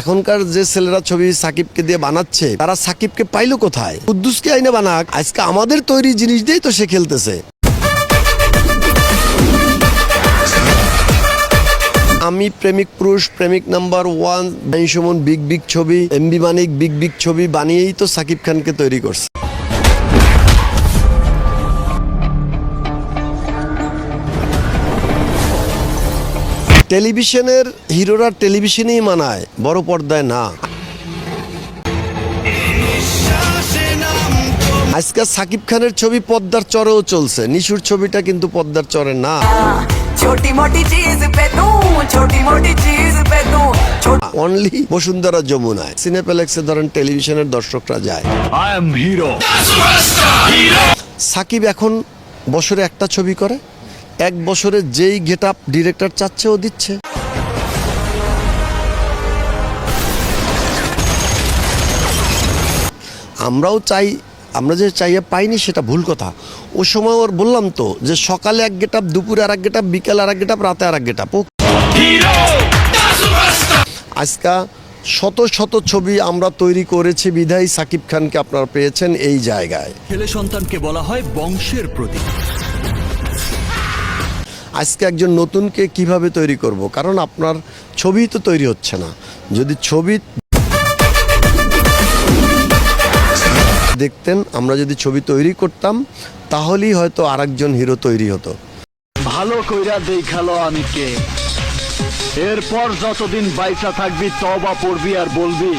এখনকার যে ছেলেরা ছবি সাকিবকে দিয়ে বানাচ্ছে, তারা সাকিবকে পাইলো কোথায়? কুদ্দুসকে আইনে বানাক। আজকে আমাদের তৈরি জিনিস দিয়েই তো সে খেলতেছে। আমি প্রেমিক পুরুষ, প্রেমিক number one Suman, big big ছবি M B Manik, big big ছবি বানিয়েই তো সাকিব খানকে তৈরি করছে। টেলিভিশনের হিরোরা টেলিভিশনেই মানায় বড় পর্দায় না। আজকে সাকিব খানের ছবি পদ্মার চরেও চলছে। নিশুর ছবিটা কিন্তু পদ্মার চরে না। অনলি বসুন্ধরা যমুনায়। সিনেপ্লেক্সে ধরেন টেলিভিশনের দর্শকরা যায়। সাকিব এখন বছরে একটা ছবি করে। এক বছরে যেই গেট আপ ডিরেক্টর চাচ্ছে ও দিচ্ছে। আমরাও চাই, আমরা যে চাইয়ে পাইনি সেটা ভুল কথা। ও সময় ওর বললাম তো যে সকালে এক গেট আপ দুপুরে আর এক গেট আপ বিকালে আর এক গেট আপ রাতে আর এক গেট আপ আজকা শত শত ছবি আমরা তৈরি করেছি বিধায় সাকিব খানকে, আপনারা পেয়েছেন এই জায়গায়। ছেলে সন্তানকে বলা হয় বংশের প্রতীক। আজকে একজন নতুনকে কীভাবে তৈরি করব? কারণ আপনার ছবি তো তৈরি হচ্ছে না। যদি ছবি দেখতেন, আমরা যদি ছবি তৈরি করতাম, তাহলেই হয়তো আরেকজন হিরো তৈরি হতো। ভালো কইরা দেখাল আমি কে। এরপর যতদিন বাইসা থাকবি তবা পড়বি আর বলবি,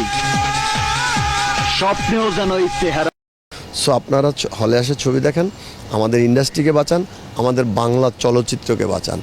স্বপ্নেও যেন চেহারা সো আপনারা হলে আসে ছবি দেখেন আমাদের ইন্ডাস্ট্রিকে বাঁচান আমাদের বাংলা চলচ্চিত্রকে বাঁচান।